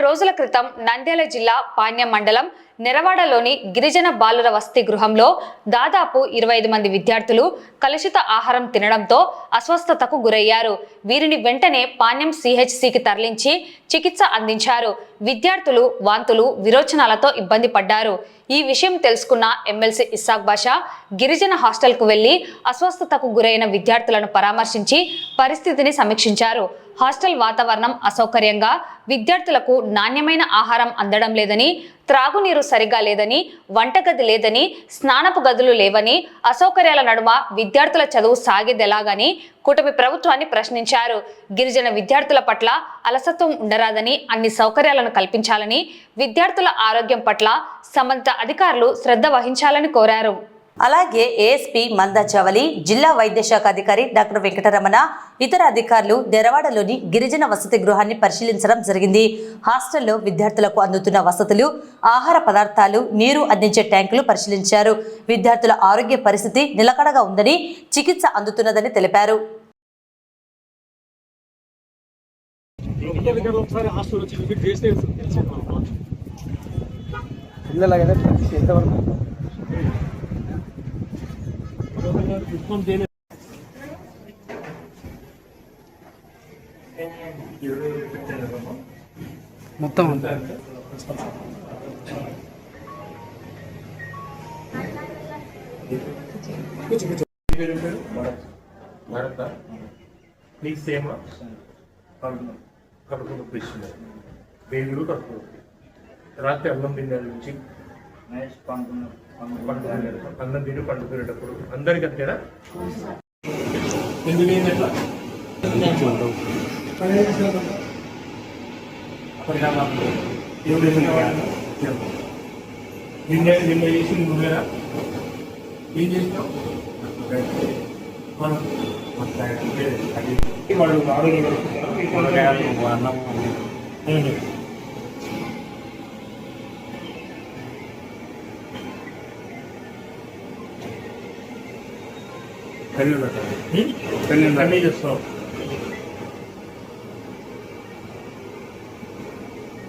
రెండు రోజుల క్రితం నంద్యాల జిల్లా పాణ్యం మండలం నెరవాడలోని గిరిజన బాలుర వసతి గృహంలో దాదాపు ఇరవై ఐదు మంది విద్యార్థులు కలుషిత ఆహారం తినడంతో అస్వస్థతకు గురయ్యారు. వీరిని వెంటనే పాణ్యం సిహెచ్సికి తరలించి చికిత్స అందించారు. విద్యార్థులు వాంతులు విరోచనాలతో ఇబ్బంది పడ్డారు. ఈ విషయం తెలుసుకున్న ఎమ్మెల్సీ ఇస్సాక్ బాషా గిరిజన హాస్టల్కు వెళ్ళి అస్వస్థతకు గురైన విద్యార్థులను పరామర్శించి పరిస్థితిని సమీక్షించారు. హాస్టల్ వాతావరణం అసౌకర్యంగా విద్యార్థులకు నాణ్యమైన ఆహారం అందడం లేదని త్రాగునీరు సరిగా లేదని వంటగది లేదని స్నానపు గదులు లేవని అసౌకర్యాల నడుమ విద్యార్థుల చదువు సాగేదెలాగని కూటమి ప్రభుత్వాన్ని ప్రశ్నించారు. గిరిజన విద్యార్థుల పట్ల అలసత్వం ఉండరాదని అన్ని సౌకర్యాలను కల్పించాలని విద్యార్థుల ఆరోగ్యం పట్ల సంబంధిత అధికారులు శ్రద్ధ వహించాలని కోరారు. అలాగే ఏఎస్పీ మంద చవలి జిల్లా వైద్యశాఖ అధికారి డాక్టర్ వెంకటరమణ ఇతర అధికారులు దెరవాడలోని గిరిజన వసతి గృహాన్ని పరిశీలించడం జరిగింది. హాస్టల్లో విద్యార్థులకు అందుతున్న వసతులు ఆహార పదార్థాలు నీరు అందించే ట్యాంకులు పరిశీలించారు. విద్యార్థుల ఆరోగ్య పరిస్థితి నిలకడగా ఉందని చికిత్స అందుతున్నదని తెలిపారు. విద్యార్థులు ఎంతవరకు హాస్టల్ వచ్చి విజిట్ చేస్తే తెలిసేది మనకు. పిల్లలకైతే పరిస్థితి ఎంతవరకు రెస్పాన్స్ చేయలేదు. మొత్తం అంతా భారత నీకు సేమ కడుపు నొప్పి ఇస్తుంది వేగులు కడుపు రాత్రి అన్నం తినే నుంచి పండుకునే- అన్నం తిని పండుకునేటప్పుడు అందరికి అంతేనా ఎందుకు ఏంది ఎట్లా పరిణామాలు ఎవరు నిన్న నిన్న చేసింది నువ్వేనా ఏం చేసినావు మనం వాళ్ళు ఆరోగ్యం అన్నం కన్నీ చేస్తాం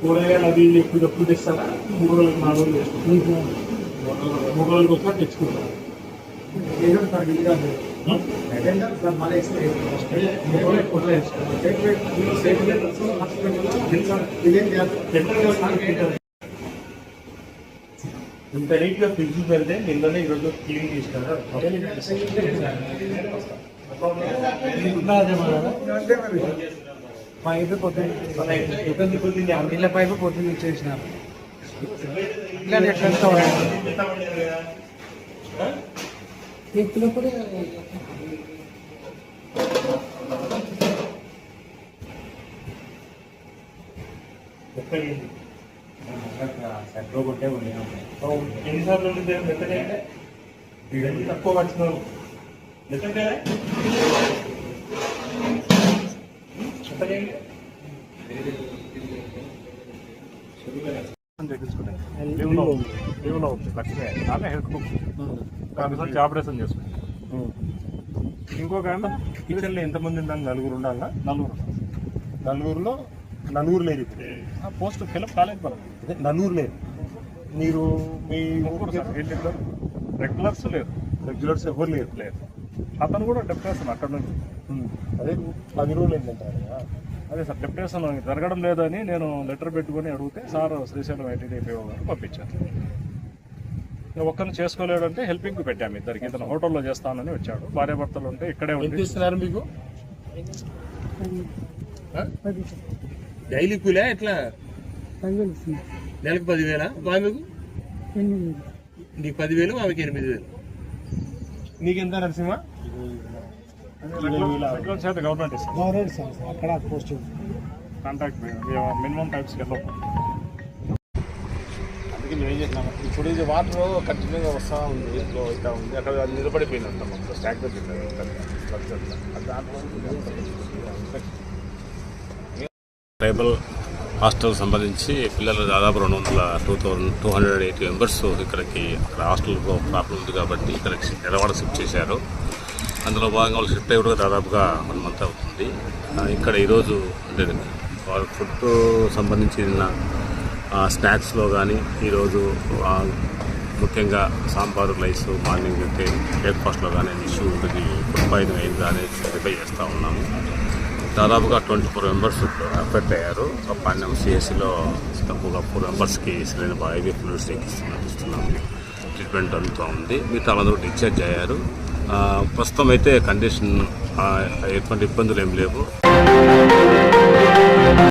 కూరగాయలు అవి ఎక్కువ ఎక్కువ తెస్తారా మూడు రోజులకు నాలుగు రోజులు చేస్తాం మూడు రోజులకు ఒకసారి తెచ్చుకుంటాం ఇంత నీట్గా ఫ్రిడ్జ్ పెడితే నిన్ననే ఈరోజు క్లీన్ చేసినారా? పైపు పొద్దున్న ఇబ్బంది కొద్దిగా నీళ్ళ పైపు పొద్దున్న ఇచ్చేసినారు ఇట్లా ఎట్లా ఇప్పుడు కూడా ఎన్నిసార్లు ఉంటుంది మెత్తగా ఇవన్నీ తక్కువ పడుతున్నావు ఆపరేషన్ చేసుకుంటాం కిచెన్లో ఎంతమంది ఉండాలి? నలుగురు ఉండాలా? నలుగురు. నలుగురులో నలుగురు లేదు ఇప్పుడు. ఆ పోస్ట్ ఫిలప్ కాలేదు మనం అదే నలుగురు లేదు. మీరు మీ రెగ్యులర్? రెగ్యులర్స్ లేరు. రెగ్యులర్స్ ఎవరు లేరు? లేరు. అతను కూడా డెప్యుటేషన్ అక్కడ నుంచి. అదే పది రోజులు ఏంటంటారు అదే సార్ డెప్యుటేషన్ జరగడం లేదని నేను లెటర్ పెట్టుకొని అడిగితే సార్ శ్రీశైలం ఐటీడీపీఓ గారు పంపించారు. ఇక ఒక్కరిని చేసుకోలేడంటే హెల్పింగ్ పెట్టాము ఇద్దరికి. ఇతను హోటల్లో చేస్తానని వచ్చాడు. భార్య భర్తలు ఉంటే ఇక్కడే ఉంది ఇస్తున్నారు మీకు? డైలీ కూలా ఎట్లా? నెలకు పదివేల? ఆమెకు? నీకు పదివేలు ఆమెకి ఎనిమిది వేలు నీకెంత నరసింహ గవర్నమెంట్ అక్కడ పోస్ట్ మినిమం అందుకే మేము ఏం ఇప్పుడు ఇది వాటర్ కంటిన్యూగా వస్తూ ఉంది ఫ్లో అవుతా ఉంది. అక్కడ అది నిలబడిపోయిందంట మొత్తం. స్టాక్ దాంట్లో ట్రైబల్ హాస్టల్ సంబంధించి పిల్లలు దాదాపు రెండు వందల two thousand two hundred eighty members ఇక్కడికి అక్కడ హాస్టల్లో ప్రాబ్లం ఉంది కాబట్టి ఇక్కడికి ఎరవాడ షిఫ్ట్ చేశారు. అందులో భాగంగా వాళ్ళు షిఫ్ట్ అయ్యి కూడా దాదాపుగా వన్ మంత్ అవుతుంది. ఇక్కడ ఈరోజు అంటే వాళ్ళ ఫుడ్ సంబంధించిన స్నాక్స్లో కానీ ఈరోజు ముఖ్యంగా సాంబారు రైస్ మార్నింగ్ అయితే బ్రేక్ఫాస్ట్లో కానీ ఇష్యూ ఉంటుంది ఫుడ్ పాయిజన్ అయింది కానీ వెరిఫై చేస్తూ ఉన్నాము. దాదాపుగా ట్వంటీ ఫోర్ మెంబర్స్ ఎఫెక్ట్ అయ్యారు. ఒక పన్నెండు సిఎస్సిలో తక్కువగా ఫోర్ మెంబర్స్కి సిలిండర్ ఐవీ ఫ్లూయిడ్స్ ఎక్కిస్తున్నాం ఇస్తున్నాము ట్రీట్మెంట్ అందుతూ ఉంది. మిగతా వాళ్ళందరూ డిశ్చార్జ్ అయ్యారు. ప్రస్తుతం అయితే కండిషన్ ఎటువంటి ఇబ్బందులు ఏం లేవు.